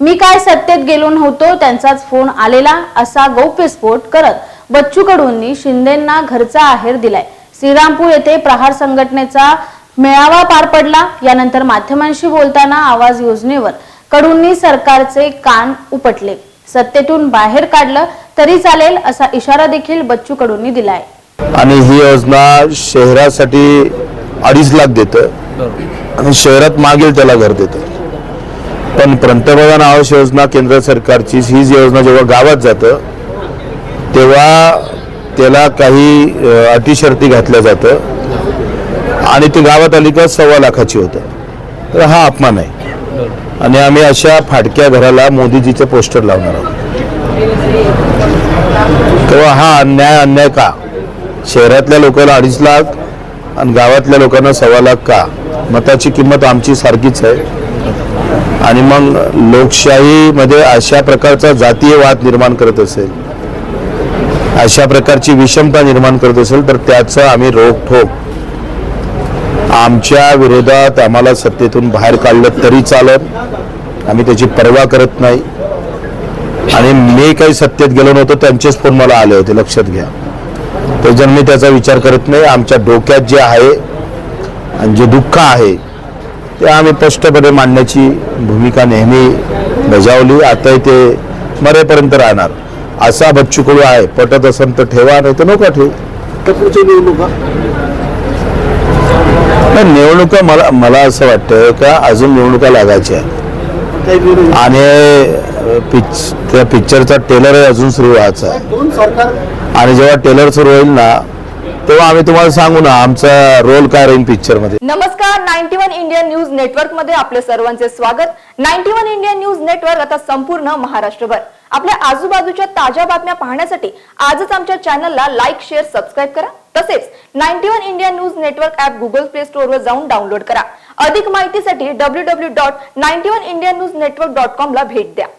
मी काय सत्तेत गेलो नव्हतो त्यांचाच फोन आलेला असा गौप्यस्फोट करत बच्चू कडूंनी शिंदेंना घरचा आहेर दिलाय. श्रीरामपूर येथे प्रहार संघटनेचा मेळावा पार पडला. यानंतर माध्यमांशी बोलताना आवाज योजनेवर कडूंनी सरकारचे कान उपटले. सत्तेतून बाहेर काढलं तरी चालेल असा इशारा देखील बच्चू कडूंनी दिलाय. आणि ही योजना शहरासाठी अडीच लाख देतं. आणि शहरात मागेल त्याला घर देतं. पण पंतप्रधान आवास योजना केंद्र सरकारची ही योजना जेव्हा गावात जातं तेव्हा त्याला काही अटीशर्ती घातल्या जातं. आणि ती गावात आली का सव्वा लाखाची होतं. तर हा अपमान आहे. आणि आम्ही अशा फाटक्या घराला मोदीजीचं पोस्टर लावणार आहोत. तेव्हा हा अन्याय अन्याय का? शहरातल्या लोकांना अडीच लाख आणि गावातल्या लोकांना सव्वा लाख का? मताची किंमत आमची सारखीच आहे. आणि मग लोकशाहीमध्ये अशा प्रकारचा जातीय वाद निर्माण करत असेल अशा प्रकारची विषमता निर्माण करत असेल तर त्याचं आम्ही रोखोक आमच्या विरोधात आम्हाला सत्तेतून बाहेर काढलं तरी चालत आम्ही त्याची पर्वा करत नाही. आणि मी काही सत्तेत गेलो नव्हतो त्यांचेच फोन मला आले होते लक्षात घ्या. त्याच्यानं मी त्याचा विचार करत नाही. आमच्या डोक्यात जे आहे आणि जे दुःख आहे ते आम्ही स्पष्टपणे मांडण्याची भूमिका नेहमी बजावली. आताही ते मरेपर्यंत राहणार. असा बच्चू कडू आहे. पटत असेल तर ठेवा नाही तर नका ठेवू. निवडणुका पण निवडणुका मला मला असं वाटतं का अजून निवडणुका लागायच्या आणि पिक्च त्या पिक्चरचा टेलर अजून सुरू व्हायचा आणि जेव्हा टेलर सुरू होईल ना तेव्हा आम्ही तुम्हाला सांगू ना आमचा रोल काय राहील पिक्चरमध्ये. नमस्कार नाईन्टी वन इंडियन न्यूज नेटवर्कमध्ये आपले सर्वांचे स्वागत. Ninety one India news network आता संपूर्ण महाराष्ट्रभर. आपल्या आजूबाजूच्या ताज्या बातम्या पाहण्यासाठी आजच आमच्या चॅनलला लाईक शेअर सबस्क्राईब करा. तसेच ninety one India news network app Google Play Store वर जाऊन डाउनलोड करा. अधिक माहितीसाठी W W dot ninety one India news network dot com ला भेट द्या.